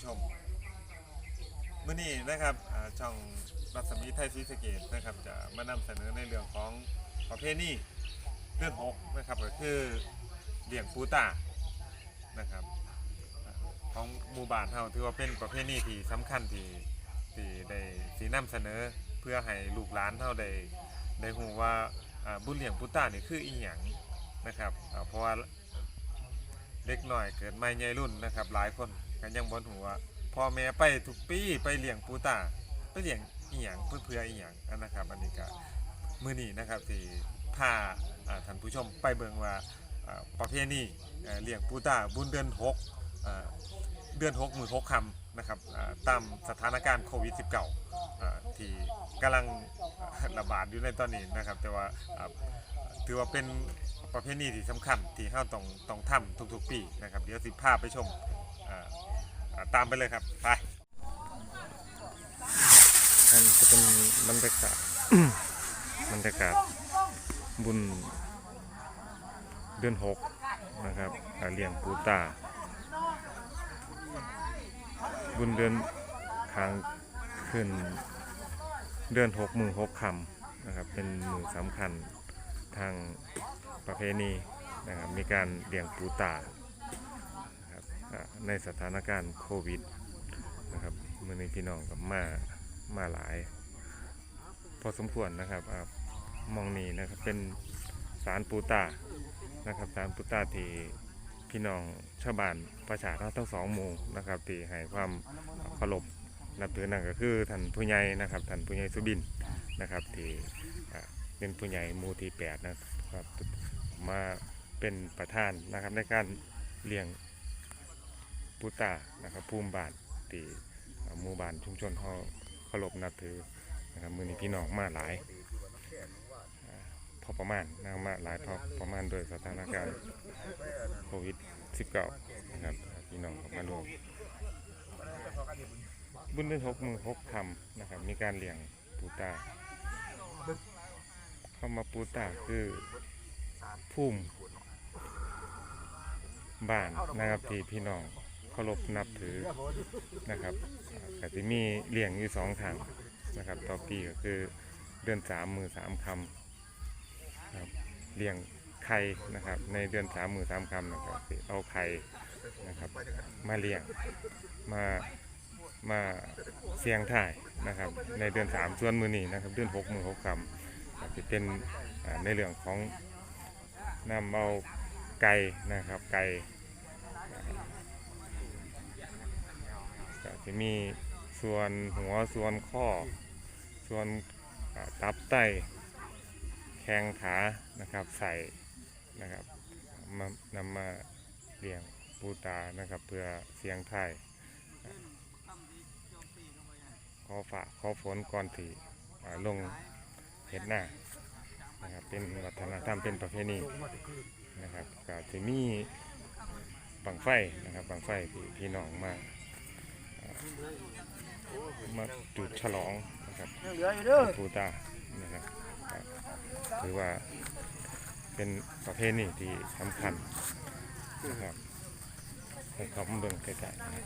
ผู้ชมมื่อนี้นะครับช่องรัศมีไทยศรีสเกดนะครับจะมานำเสนอในเรื่องของประเพณีเดือนหกนะครับก็คือเลี้ยงปูตานะครับของหมู่บ้านเฮาถือว่าเป็นประเพณีที่สำคัญที่ที่ได้สีนำเสนอเพื่อให้ลูกหลานเฮาได้ได้ฮู้ว่าบุญเลี้ยงปูตานี่คืออีหยังนะครับเพราะว่าเด็กหน่อยเกิดใหม่ใหญ่รุ่นนะครับหลายคน ก็ยังบ่รู้ว่าพ่อแม่ไปทุกปีไปเลี้ยงปูตาไปเลี้ยงอีหยังเพื่อเพื่ออีหยังอันนะครับอันนี้ก็มือนี้นะครับที่พาท่านผู้ชมไปเบิ่งว่าประเพณีเอ่อเลี้ยงปูตาบุญเดือน6อ่าเดือน6มื้อ6ค่ำนะครับตามสถานการณ์โควิด -19 อ่าที่กำลังระบาดอยู่ในตอนนี้นะครับ แต่ว่าถือว่าเป็นประเพณีที่สำคัญที่เราต้องต้องทำทุกๆ ปีนะครับ เดี๋ยวสิพาไปชม ตามไปเลยครับไปอันจะเป็นบรรยากาศบรรยากาศบุญเดือนหกนะครับอ่าเลี้ยงปูตา บุญเดือนทางขึ้นเดือนหกมือหกคำนะครับเป็นมือสำคัญทางประเพณีนะครับมีการเลี้ยงปูตานะครับอ่า ในสถานการณ์โควิดนะครับมือนี้พี่น้องกับมามาหลาย พอสมควรนะครับอมองนี้นะครับเป็นสารปูตานะครับสารปูตาที่พี่น้องชาวบ้านประชาชนทั้งสองหมู่นะครับที่ให้ความเคารพนับถือนั่นก็คือท่านผู้ใหญ่นะครับท่านผู้ใหญ่สุบินนะครับที่เป็นผู้ใหญ่หมู่ที่แปดนะครับมาเป็นประธานนะครับในการเลี้ยง ปูตานะครับภูมิบาทที่หมู่บ้านชุมชนเขาเคารพนับถือนะครับมือนี้พี่น้องมาหลายอ่าพอประมาณนะมาหลายพอประมาณโดยสถานการณ์โควิด -19 นะครับพี่น้องมาร่วมบุญเดือนหกมือหกคำนะครับมีการเลี้ยงปูตาเข้ามาปูตาคือภูมิบ้านนะครับที่พี่น้องารพนับถือนะครับก็จะมีเลี้ยงอยู่สองทางนะครับ ต่อปีก็คือเดือนสามมือสามคำครับเลี้ยงไข่นะครับ ในเดือนสามมือสามคำนะครับเอาไข่นะครับ มาเลี้ยงมามาเสียงถ่ายนะครับ ในเดือนสามส่วนมือนี้นะครับ เดือนหกมือหกคำจะเป็นในเรื่องของนำเอาไก่นะครับไก่ก็ จะมีส่วนหัวส่วนข้อ ส่วนตับไตแข้งขานะครับใส่นะครับมานำมาเลี้ยงปูตานะครับเพื่อเสียงไทยขอฝากขอฝนก่อนที่อ่าลงเห็ดหน้านะครับเป็นวัฒนธรรมเป็นประเพณีนะครับก็จะมีบังไฟนะครับบังไฟที่พี่น้องมา มาจุดฉลองนะครับเหลืออยู่เด้อปูตานะครับก็ถือว่าเป็นประเพณีที่สำคัญนะครับให้เขามาเบิ่งใกล้ๆนะครั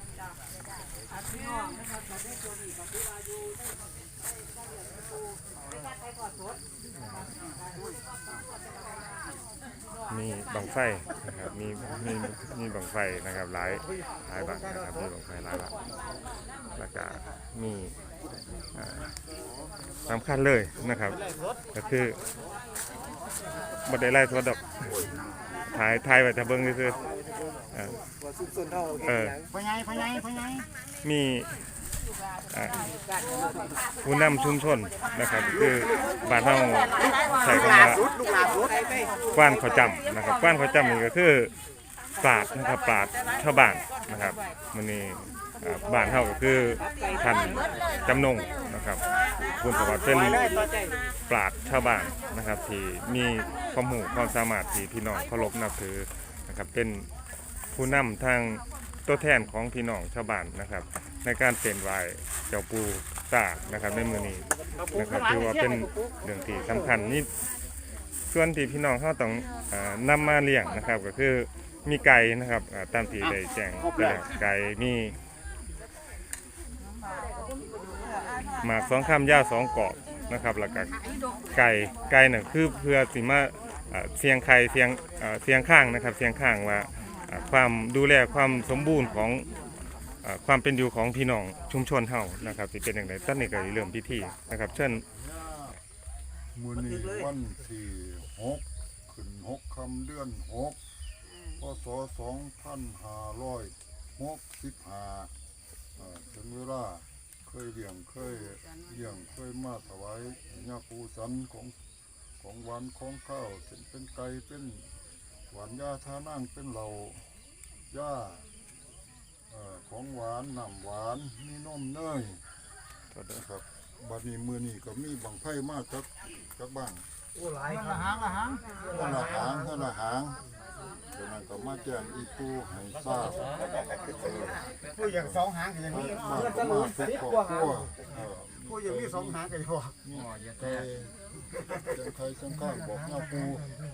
บมีบังไฟนะครับมีมีมีบังไฟนะครับหลายหลายบังนะครับมีบังไฟหลายบังแล้วก็มีอ่าสำคัญเลยนะครับ ก็คือบัได้ไล่ทัวดอกถ่ายถ่ายไว้แต่เบิ้งคือๆอ่าว่าสุดส่วนเท่าเออพ่อใหญ่พ่อใหญ่พ่อใหญ่มีอ่า ผู้นำชุมชนนะครับ คือบ้านเฮาใช้คำว่าลูกหลานสุดกว้านขาจำนะครับก้านขาจำนี่ก็คือปราดนะครับปราดชาวบ้านนะครับมันนี่บ้านเฮาก็คือท่านจำนงนะครับคุณสวัสดิ์เป็นปราดชาวบ้านนะครับ ที่มีความหูความสามารถที่พี่น้องเคารพนับถือนะครับเป็นผู้นำทางตัวแทนของพี่น้องชาวบ้านนะครับ ในการเปลี่ยนไหวเจ้าปูตานะครับในมือนี้นะครับถือว่าเป็นเรื่องที่สำคัญนี่ส่วนที่พี่น้องเขาต้องอานำมาเลี้ยงนะครับ ก็คือมีไก่นะครับอ่าตามที่ได้แจ้งไปแล้วไก่มีหมากสองคำยาวสองกอบนะครับแล้วก็ไก่ไก่น่ะคือเพื่อสิมาเอ่อเสียงไข่เสียงเอ่อเสียงข้างนะครับ เสียงข้างว่าเอ่อความดูแลความสมบูรณ์ของเอ่อ ความเป็นอยู่ของพี่น้องชุมชนเฮานะครับสิเป็นอย่างไรตอนนี้ก็เริ่มพิธีนะครับ เช่นมือนี้วันที่หกขึ้นหกคำเดือนหกพศสองพันห้าร้อยหกสิบห้าถึงเวลาเคยเลี้ยงเคยเลี้ยงเคยมาถวายญาปูสันของของหวานของข้าวเป็นเป็นไก่เป็นหวานยาทานั่งเป็นเหล่ายา ของหวานน้ำหวานมีนมเนยนะครับบัดนี้มือนี้ก็มีบังไพ่มาจากจากบ้านโอ้หลายละหางละหางท่านละหางท่านละหางเดี๋ยวนั้นก็มาแจ้งอีปูให้ทราบเออผู้อย่างสองหางอย่างมานี้มาก็มาทุกครอบครัวเออผู้อย่างนี้สองหางกันพอนี่ใครเจังใครสังข้างบอกหน้าปู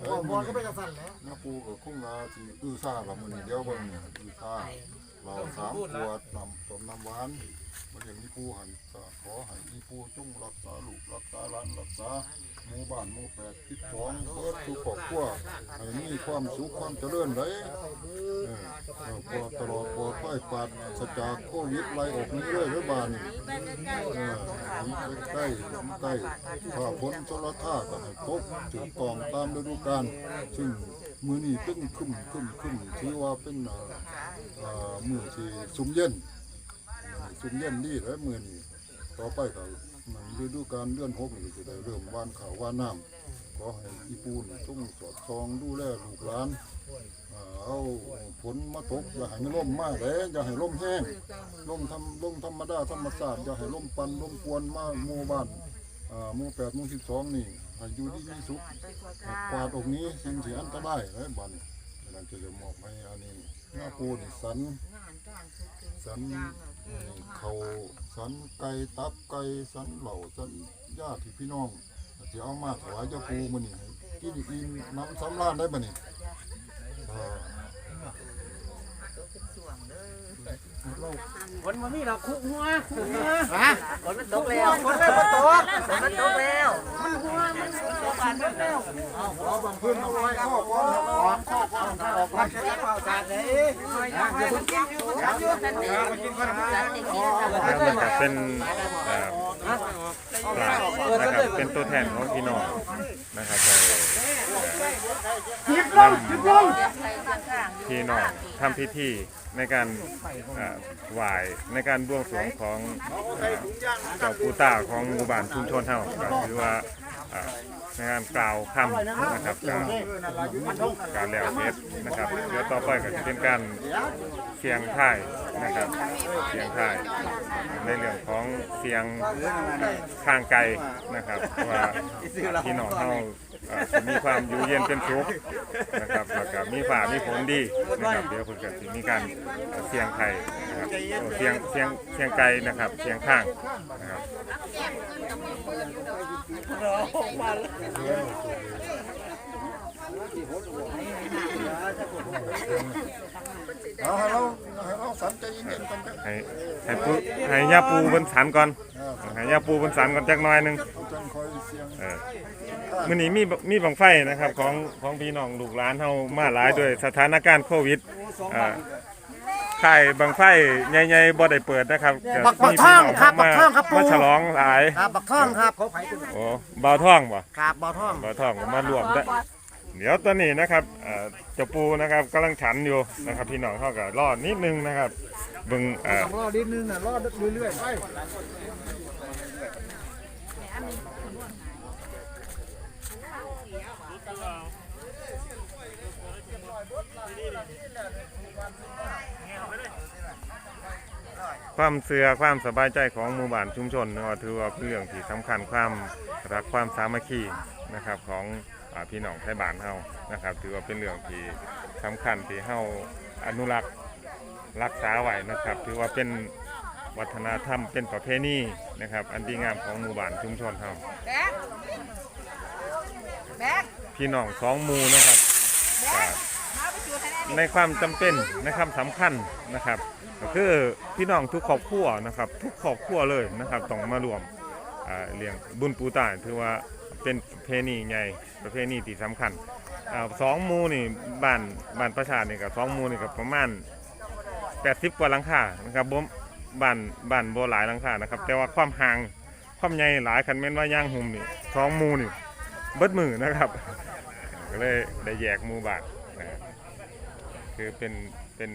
เอ้บอยกบมืออลก็นี้ไม่จะสั่นแล้วหน้าปูก็คงลาสิอื้อซ่าละมือนี้เดี๋ยวเบิ่งเนี่ยอื้อซ่า เราสามขวดนำต้มน้ำหวานมันอย่างนี้ปูหันก็ขอให้อีปูจงรักษาลูกรักษาหลานรักษาหมู่บ้านหมู่แปดทิศสองเบิดทุกครอบครัวให้มีความสุขความเจริญเลยเออเออพอตลอดปลอดภัยปราศจากโควิดไล่ออกนี้เลยเด้อบ้านนี่เออนี่ใกล้ใกล้ถ้าฝนชลท่าก็ให้ตกถึงกองตามฤดูกาลซึ่ง มือนี้เป็นขึ้นขึ้นขึ้นถือว่าเป็นเอ่อเอ่อมือที่สุมเย็นสุมเย็นดีแล้วมือนี้ต่อไปก็มันฤดูกาลเดือนหกนี่จะได้เริ่มว่านข้าวว่านน้ำขอให้อีปูนต้องสอดซองดูแลลูกหลานเอาฝนมาตกอย่าให้มันล่มมากเลยอย่าให้ล่มแห้งล่มทำล่มธรรมดาธรรมศาสตร์อย่าให้ล่มปันล่มกวนมากหมู่บ้าน หมู่แปดหมู่สิบสองนี่ให้อยู่ดีมีสุขกวาดอกนี้สิ่งที่อันตรายเลยบัดนนั่นจะจะมอบให้อันนี้หน้าปูนี่สัน สันเขาสันไก่ตับไก่สันเหล่าสันญาติพี่น้องจะเอามาถวายเจ้าปูมันนี่กินอิ่มน้ำสำราญได้บ่นี่เออเรา ฝนมันมีเราคุกหัวคุกหัวฮะฝนมันตกแล้วฝนเลยมาตกฝนมันตกแล้วมันหัวมันตกบานมันแล้วเอาขอบางพื้นเอาไว้ข้อก้อนออกข้อก้อออกมาจะได้เป่าสาดเลยอย่าเพิ่งกินอย่าเพิ่งกินอย่าเพิ่งกินคนละแล้วมันก็เป็นเอ่อปลานะครับเป็นตัวแทนของพี่น้องนะครับไป จิบลงจิบลงพี่น้องทำพิธีในการอ่อไหว้ในการบวงสรวงของเอ่อเจ้าปู่ตาของหมู่บ้านชุมชนเฮาก็ถือว่าอ่อในการกล่าวคำนะครับกาวการแล้วเสร็จนะครับเดี๋ยวต่อไปก็จะเป็นการเสียงไทายนะครับ เสียงไทายในเรื่องของเสียงข้างไกลนะครับว่าพี่น้องเฮา อ่อสิมีความอยู่เย็นเป็นสุขนะครับแล้วก็มีฝ่ามีฝนดีนะครับเดี๋ยวเพิ่นก็สิมีการเอ่อเสียงไทยนะครับโอ้เสียงเสียงเสียงไกลนะครับเสียงข้างนะครับเอาให้เราให้เราสันใจเย็นๆกันเถอะให้ให้ปูให้ย่าปูเพิ่นสันก่อนให้ย่าปูเพิ่นสันก่อนจักหน่อยหนึง จังคอยเสียงเออ มื้อนี้มีมีบังไฟนะครับของของพี่น้องลูกหลานเฮามาหลายด้วยสถานการณ์โควิดอ่าค่ายบังไฟใหญ่ๆบ่ได้เปิดนะครับบักบักท่องครับบักท่องครับปูมาฉลองหลายครับบักท่องครับโอ้บ่าวท่องบ่ครับบ่อท่องบ่าวท่องมารวมได้ เดี๋ยวตอนนี้นะครับเอ่อเจ้าปูนะครับกำลังฉันอยู่นะครับ พี่น้องเขาก็รอนิดนึงนะครับเบิ่งเอ่อรอนิดนึงน่ะรอเรื่อยๆไป ความเสื่อความสบายใจของหมู่บ้านชุมชนก็ถือว่าเป็นเรื่องที่สำคัญความรักความสามัคคีนะครับของอ่าพี่น้องไทยบ้านเฮานะครับ ถือว่าเป็นเรื่องที่สำคัญที่เฮาอนุรักษ์รักษาไว้นะครับ ถือว่าเป็นวัฒนธรรมเป็นประเพณีนะครับ อันดีงามของหมู่บ้านชุมชนเฮาแบ๊กแบ๊กพี่น้องสองหมู่นะครับอ่ามาไปจูด ในความจำเป็นในความสำคัญนะครับ ก็คือพี่น้องทุกครอบครัวนะครับ ทุกครอบครัวเลยนะครับต้องมารวมเลี้ยงบุญปูตายถือว่าเป็นเพณีใหญ่ประเพณีที่สำคัญอสองมูนี่บ้านบ้านประชานี่ก็สองมูนี่ก็ประมาณ80กว่าหลังคานะครับบ่บ้านบ้านโบหลายหลังคานะครับ แต่ว่าความห่างความใหญ่หลายคันแม่นว่าย่างหุ่มนี่สองมูนี่เบิดมือนะครับก็เลยได้แยกมูบานนะครับ คือเป็นเป็น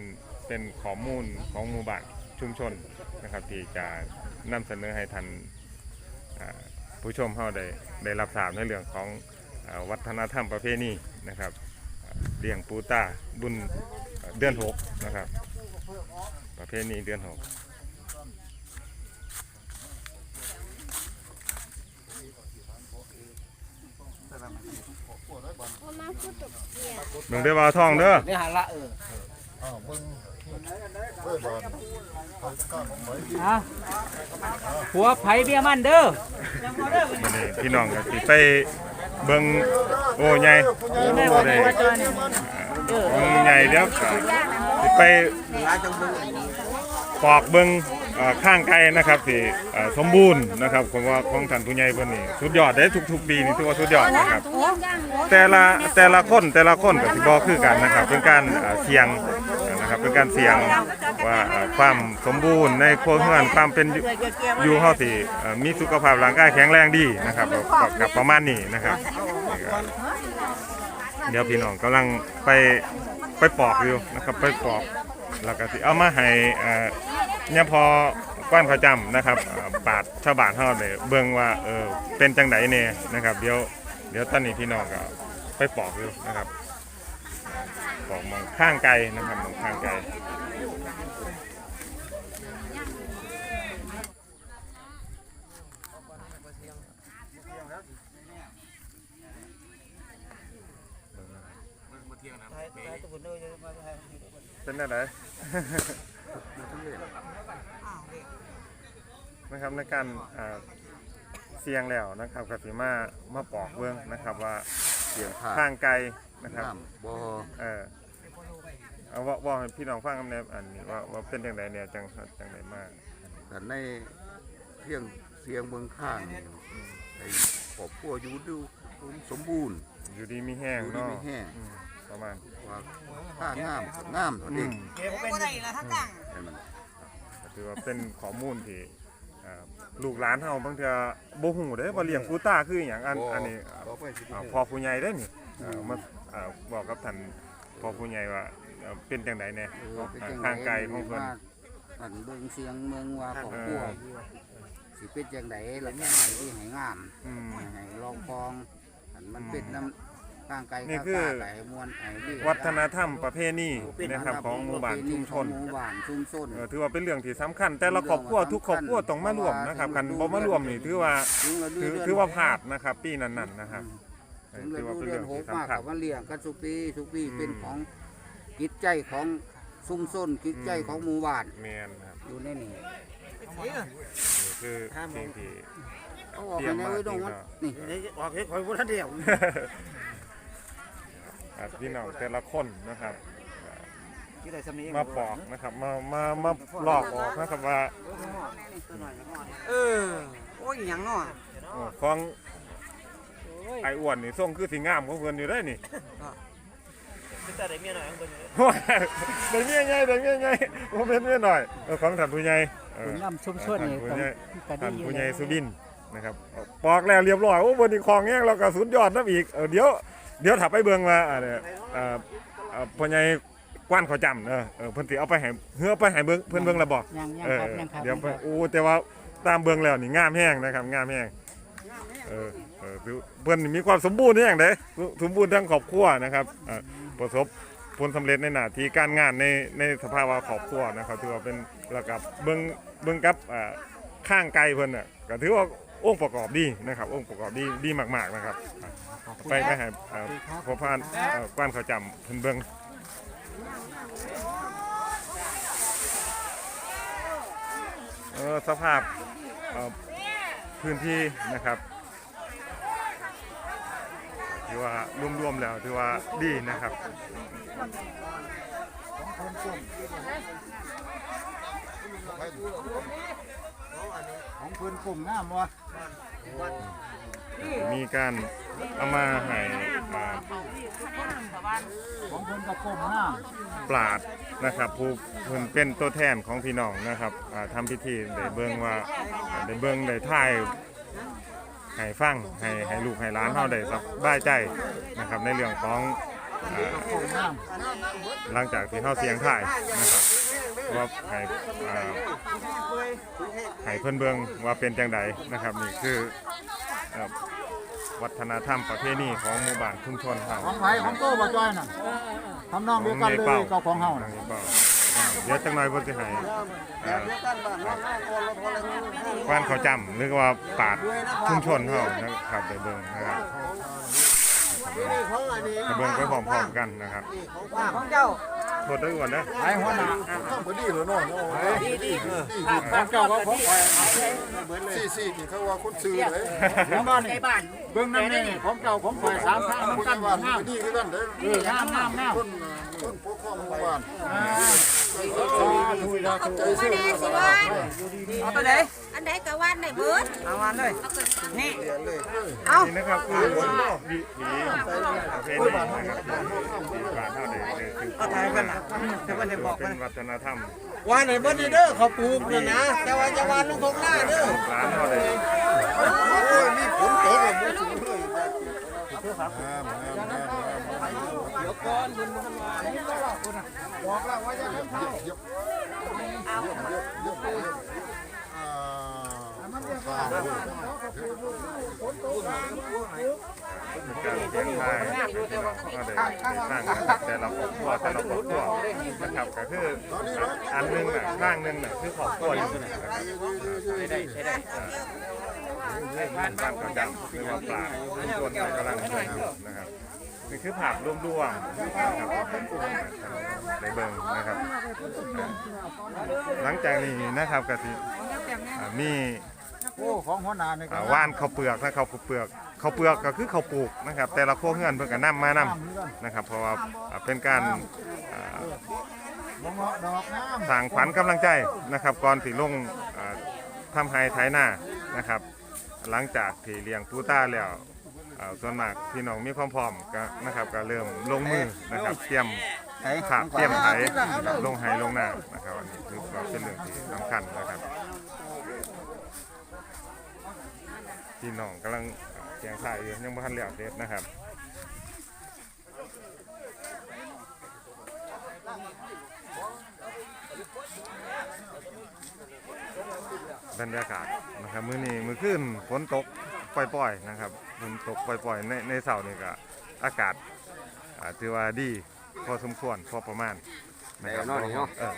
เป็นข้อมูลของหมู่บ้านชุมชนนะครับที่จะนำเสนอให้ท่านผู้ชมเฮาได้ได้รับทราบในเรื่องของอวัฒนธรรมประเพณีนะครับเลี้ยงปูตาบุญเดือนหกนะครับ ประเพณีเดือนหก เบิ่งได้บ่าวทองเด้อนี่หันละเอออ้าวเบิ่งเอ้ยบานไปก้านของไหนที่ฮะหัวไผเบี้ยมันเด้อมื้อนี้พี่น้องก็สิไปเบิ่งโอ้ใหญ่โอ้ได้โอ้ใหญ่เดี๋ยวก็สิไปปอกเบิ่งเอ่อข้างไก่นะครับที่เอ่อสมบูรณ์นะครับผมว่าของท่านผู้ใหญ่เพิ่นนี่สุดยอดเด้ทุกๆปีนี่ถือว่าสุดยอดนะครับ แต่ละแต่ละคนแต่ละคนก็สิบ่คือกันนะครับเป็นการเอ่อเสี่ยงนะครับเป็นการเสี่ยงว่าเอ่อความสมบูรณ์ในครัวเรือนความเป็นอยู่อยู่เฮาสิเอ่อมีสุขภาพร่างกายแข็งแรงดีนะครับก็ก็กับประมาณนี้นะครับนี่ก็เดี๋ยวพี่น้องกำลังไปไปปอกอยู่นะครับไปปอกแล้วก็สิเอามาให้เอ่อ เนี่ยพอก้านเขาวจำนะครับอ่อปาดชาวบ้านเฮาได้เบิ่งว่าเออเป็นจังไดแน่นะครับ เดี๋ยวเดี๋ยวตอนนี้พี่น้องก็ไปปอกอยู่นะครับปอกหมองข้างไกลนะครับหมองข้างไกล เป็นอะไร นะครับในการอ่าเสียงแล้วนะครับกสิมามาปอกเบื้องนะครับว่าเสียงผ่าข้างไกลนะครับน้ำบ่เออเอาว่าว่าให้พี่น้องฟังคำแนบอันนี้ว่าว่าเป็นจังไดเนี่ยจังจังไดมากแต่ในเพียงเสียงเบิ่งข้างนี่ไอ้ครอบครัวอยู่ดูสมบูรณ์อยู่ดีมีแห้งอยู่ดีเนาะมีแห้งอืมประมาณว่าข้างามงามตัวอืเด็กมก็ได้ละทั้งกังให้มันก็ถือว่าเป็นข้อมูลที่อ่า ลูกหลานเฮาบางเทื่อบ่ฮู้เด้ว่าเลี้ยงกูต้าคือหยังอันอันนี้อ่าต่อไปสิอ่าพ่อผู้ใหญ่ได้นี่เอ่อมาอ่าบอกกับท่านพ่อผู้ใหญ่ว่าเอ่อเป็นจังไดแน่เออเป็นจังข้างไกลของเพิ่นว่าอันเบิ่งเสียงเมืองว่าของพวกสิเป็นจังไดล่ะแม่หน่อยที่ให้งามอืมให้ลองฟองอันมันเป็นน้ำ ข้างไกลนี่ข้างคือ ตาไหลมวนไอ้นี่วัฒนธรรมประเพณีนะครับของหมู่บ้านชุมชนหมู่บ้านชุมชน เออถือว่าเป็นเรื่องที่สำคัญ แต่ละครอบครัวทุกครอบครัวต้องมาร่วมนะครับคันบ่มาร่วมนี่ถือว่าถึงเราดูถือเดืนถือว่าพลาดนะครับ ปีนั้นๆนะครับเอถึองเราถือว่าเป็นดูเดือเรื่อนงหที่กมากสำคักัญบว่าเลี้ยงกันสุปีสุปีอืม เป็นของจิตใจของชุมชนจิตใจของหมู่บ้านแมนครับอยู่ในนี่นี่คือสิ่งที่เอาออกไปในไว้ดงมันนี่ ออกให้คอยบ่ทันเดียว อ่าพี่น้องแต่ละคนนะครับที่ได้สำนีมาปอกนะครับมามามาลอกออกนะครับว่าเออโอ้ยหยังเนาะเออของไอ้อ้วนนี่ทรงคือสิงามของเพิ่นอยู่ได้นี่แต่ได้เมียหน่อยของเพิ่นโอ้ยได้เมียใหญ่ได้เมียใหญ่บ่เป็นเมียน้อยเออของท่านผู้ใหญ่เออน้ำชุมชนท่านนี่ผู้ต้องใหญ่กระท่านดีอยู่ผู้ใหญ่สุบินนะครับปอกแล้วเรียบร้อยโอ้บนนี้คลองแห้งเราก็สุดยอดน้ำอีกเออเดี๋ยว เดี๋ยวถ้าไปเบิ่งว่าอ่าเนี่ยเอ่อเอ่อพ่อใหญ่กว้านเขาจำเออเออเพิ่นสิเอาไปให้เฮือเอาไปให้เบิ่งเพิ่นเบิ่งแล้วบ่ยังยังเออครับยังครับเดี๋ยวไปโอ้แต่ว่าตามเบิ่งแล้วนี่งามแห้งนะครับงามแห้งเออเออคือเพิ่นนี่มีความสมบูรณ์แห้งเด้สมบูรณ์ทั้งครอบครัวนะครับเอ่อประสบผลสำเร็จในหน้าที่การงานในในสภาวะครอบครัวนะครับถือว่าเป็นแล้วกับเบิ่งเบิ่งกับอ่าข้างไกลเพิ่นน่ะก็ถือว่า องค์ประกอบดีนะครับ องค์ประกอบดีดีมากๆนะครับอะไปไปให้เอ่อพอพานเอ่อกว้านเขาจำเพิ่นเบิ่งเออสภาพเอ่อพื้นที่นะครับถือว่ารวมๆแล้วถือว่าดีนะครับเของเพิ่นกลุ่มน้ำวะ มีการเอามาให้อ่าของเพิ่นกับกลุ่มน้ปราดนะครับผู้เพิ่นเป็นตัวแทนของพี่น้องนะครับอ่าทำพิธีได้เบิ่งว่าได้เบิ่งได้ถ่ายให้ฟังให้ให้ลูกให้หลานเฮาได้สบายใจนะครับในเรื่องของอ่ากลุ่มน้หลังจากที่เฮาเสียงถ่ายนะครับ ว่าให้อ่าให้เพิ่นเบิ่งว่าเป็นจังใดนะครับนี่คือเอ่อวัฒนธรรมประเพณีของหมู่บ้านชุมชนเฮาำของไผ่ของโต้บ่จ้อยน่ะทำนองเดียวกันเลยกับของเฮาน่ะเดี๋ยวจังหน่อยเพิ่นสิให้เอ่อบ้านเขาจำหรือว่าปาดชุมชนเฮานะครับไปเบิ่งนะครับไปเบิ่งไปพร้อมๆกันนะครับ ของเจ้า โทษด้วยก่อนนะไผ่หัวหน้าข้ามพอดีเลยเนาะเนาะดีดีของเจ้าก็ของไผ่สี่สี่นี่เขาว่าคนซื้อเลยเห็นบ่นี่เบิ่งนั่นนี่ของเจ้าของไผ่สามข้างคนน้ำกันบ้านน้พอดีคือกันเด้ำเออน้ำน้ำน้ำ คนคนพวกข้องมู่บ้านอ่าดูแล้วใจซื้อสิวันเอาไปไหนอันไหนกะวันไหนเบิดเอามาเลยนี่นี่นะครับคือวิถีประเพณีนะครับที่บ้านเฮาได้ได้สืบเอาถ่ายกันล่ะเดี๋ยวมันจะบอกเป็มันนวัฒนธรรมวันไหนเบิดเด้อเขาปลูกนี่นะแต่ว่าจะวันลงทงหน้าเด้อร้านเฮาได้โอ้ยมีผลตกแล้วบ่ ถึงเลยเดี๋ยวก่อนบอกแล้วว่าจะเย็บเย็บเย็บเย็บเย็บอ่าการเสียงไทยก็ได้ได้สร้างกันแต่ละครอบครัวแต่ละครอบครัวนะครับก็คืออันหนึงน่ะข้างหนึงน่ะคือครอบครัวอยู่นะครับใช้ได้ใช้ได้บ้านบ้านก็ดังหรือว่าปลาชุมชนที่กำลังนะครับ นี่คือภาพรวมๆนะครับในเบิ่งนะครับ หลังจากนี้นะครับก็สิอ่ามีโอ้ของหัวหน้านี่ก็อ่าว่านข้าวเปลือกนะข้าวเปลือกข้าวเปลือกก็คือข้าวปลูกนะครับ แต่ละครัวเฮือนเพิ่นก็นำมานํนะครับ เพราะว่าอ่าเป็นการอ่า บ่เงาะดอกน้ำ สร้างขวัญกำลังใจนะครับก่อนสิลงอ่าทำไฮไถนานะครับ หลังจากที่เลี้ยงปูต้าแล้ว อ่าส่วนมากพี่น้องมีความพร้อมก็นะครับก็เริ่มลงมือนะครับเตรียมขาบเตรียมไถนะครับลงไฮลงนานะครับอันนี้คือก็เป็นเรื่องที่สำคัญนะครับ พี่น้องกำลังเสียงถ่ายอยู่ยังไม่ทันเลี้ยวเสร็จนะครับบรรยากาศนะครับมื้อนี้มื้อคืนฝนตก ปล่อยๆนะครับฝนตกปล่อยๆในในเสาร์นี่ก็อากาศอ่าถือว่าดีพอสมควรพอประมาณนะครับเออ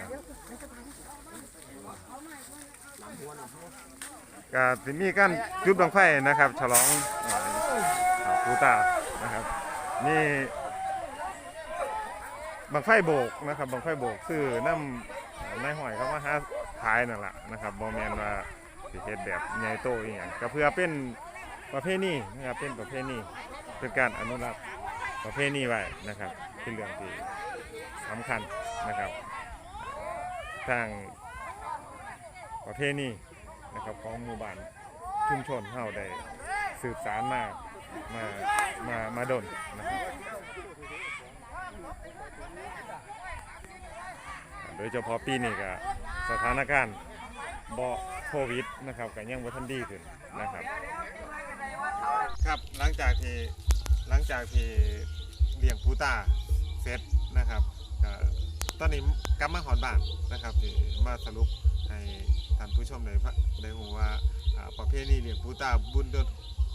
ก็สิมีการจุดบังไฟนะครับ ฉลองเอ่อปูตานะครับมีบังไฟโบกนะครับบังไฟโบกคือน้ำนายหอยเขามาหาขายนั่นแหละนะครับบอแมนว่าสิเฮ็ดแบบใหญ่โตอีหยังก็เพื่อเป็น ประเพณีนะครับเป็นประเพณีเป็นการอนุรักษ์ประเพณีไว้นะครับเป็นเรื่องที่สำคัญนะครับ ทางประเพณีนะครับของหมู่บ้านชุมชนเฮาได้สืบสารมามามามาดนนะครับโดยเฉพาะปีนี้ก็สถานการณ์บ่โควิดนะครับก็ยังบ่ทันดีขึ้นนะครับ ครับหลังจากที่หลังจากที่เลี้ยงปูตาเสร็จนะครับก็ตอนนี้กลับมาหอนบ้านนะครับที่มาสรุปให้ท่านผู้ชมได้พะได้รู้ว่าประเพณีเลี้ยงปูตาบุญเดือน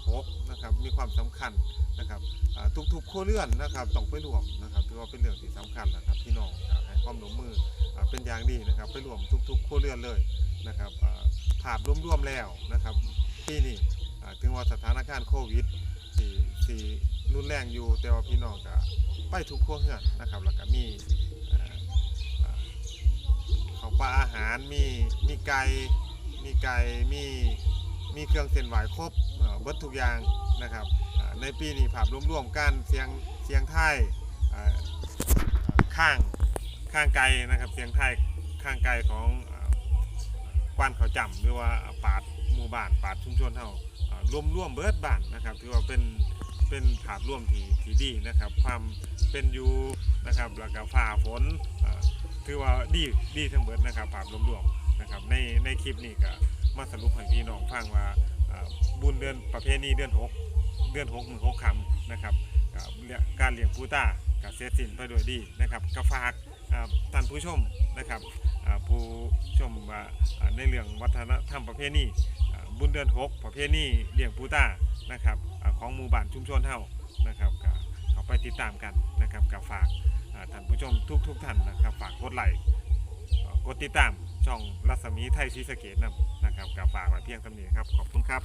หกนะครับมีความสำคัญนะครับทุกๆครัวเรือนนะครับต้องไปรวมนะครับถือว่าเป็นเรื่องที่สำคัญนะครับพี่น้องให้ความร่วมมือเป็นอย่างดีนะครับไปรวมทุกๆครัวเรือนเลยนะครับอ่าภาพรวมๆแล้วนะครับปีนี้ อ่าถึงว่าสถานการณ์โควิดที่ที่รุนแรงอยู่ แต่ว่าพี่น้องก็ไปทุกครัวเรือนนะครับแล้วก็มีอ่าอ่าข้าปลาอาหารมีมีไก่มีไก่มีมีเครื่องเส้นไหวครบเอ่อเบิดทุกอย่างนะครับอ่าในปีนี้ภาพรวมๆกันเสียงเสียงไทยอ่าข้างข้างไกลนะครับเสียงไทยข้างไกลของอ่อกวานเขาจำหรือว่าปาดหมู่บ้านปาดชุมชนเท่า รวมร่วมเบิดบ้านนะครับถือว่าเป็นเป็นผาดร่วมที่ที่ดีนะครับ ความเป็นอยู่นะครับแล้วก็ฝ่าฝนถือว่าดีดีทั้งเบิดนะครับภาพรวมๆนะครับในในคลิปนี้ก็มาสรุปให้พี่น้องฟังว่าบุญเดือนประเพณีเดือนหกเดือนหกมือหกคำนะครับการเลี้ยงปูต้าก็เสร็จสิ้นไปโดยดีนะครับก็ฝากท่านผู้ชมนะครับผู้ชมในเรื่องวัฒนธรรมประเพณี บุญเดือน6ประเพณีเลี้ยงปูต้านะครับของหมู่บ้านชุมชนเท่านะครับก็เขาไปติดตามกันนะครับกับฝากท่านผู้ชมทุกทุกท่านนะครับฝากกดไลค์กดติดตามช่องรัศมีไทยศรีสะเกดนำนะครับกับฝากไว้เพียงเท่านี้ครับขอบคุณครับ